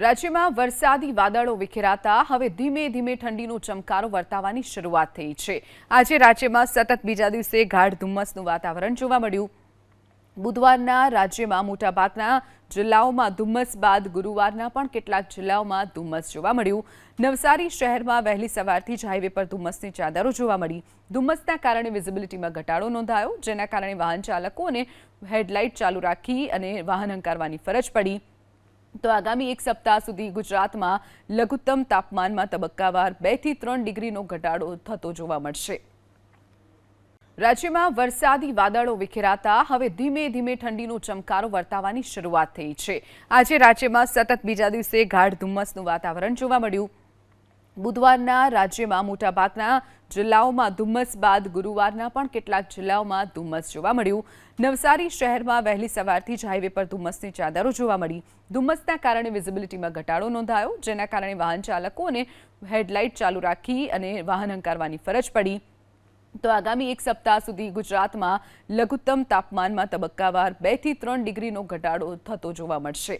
રાજ્યમાં વરસાદી વાદળો વિખેરાતા હવે ધીમે ધીમે ઠંડીનો ચમકારો વર્તાવાની શરૂઆત થઈ છે. આજે રાજ્યમાં સતત બીજા દિવસે ગાઢ ધુમ્મસનું વાતાવરણ જોવા મળ્યું. બુધવારના રાજ્યમાં મોટાભાગના જિલ્લાઓમાં ધુમ્મસ બાદ ગુરુવારના પણ કેટલાક જિલ્લાઓમાં ધુમ્મસ જોવા મળ્યું. નવસારી શહેરમાં વહેલી સવારથી જ હાઈવે પર ધુમ્મસની ચાદરો જોવા મળી. ધુમ્મસના કારણે વિઝિબિલિટીમાં ઘટાડો નોંધાયો, જેના કારણે વાહન ચાલકોને હેડલાઇટ ચાલુ રાખી અને વાહન હંકારવાની ફરજ પડી. તો આગામી એક સપ્તાહ સુધી ગુજરાતમાં લઘુત્તમ તાપમાનમાં તબક્કાવાર બેથી ત્રણ ડિગ્રીનો ઘટાડો થતો જોવા મળશે. રાજ્યમાં વરસાદી વાદળો વિખેરાતા હવે ધીમે ધીમે ઠંડીનો ચમકારો વર્તાવાની શરૂઆત થઈ છે. આજે રાજ્યમાં સતત બીજા દિવસે ગાઢ ધુમ્મસનું વાતાવરણ જોવા મળ્યું. બુધવારના રાજ્યમાં મોટાભાગના જિલ્લાઓમાં ધુમ્મસ બાદ ગુરુવારના પણ કેટલાક જિલ્લાઓમાં ધુમ્મસ જોવા મળ્યું. નવસારી શહેરમાં વહેલી સવારથી જ હાઈવે પર ધુમ્મસની ચાદરો જોવા મળી. ધુમ્મસના કારણે વિઝિબિલિટીમાં ઘટાડો નોંધાયો, જેના કારણે વાહન ચાલકોને હેડલાઇટ ચાલુ રાખી અને વાહન હંકારવાની ફરજ પડી. તો આગામી એક સપ્તાહ સુધી ગુજરાતમાં લઘુત્તમ તાપમાનમાં તબક્કાવાર બેથી ત્રણ ડિગ્રીનો ઘટાડો થતો જોવા મળશે.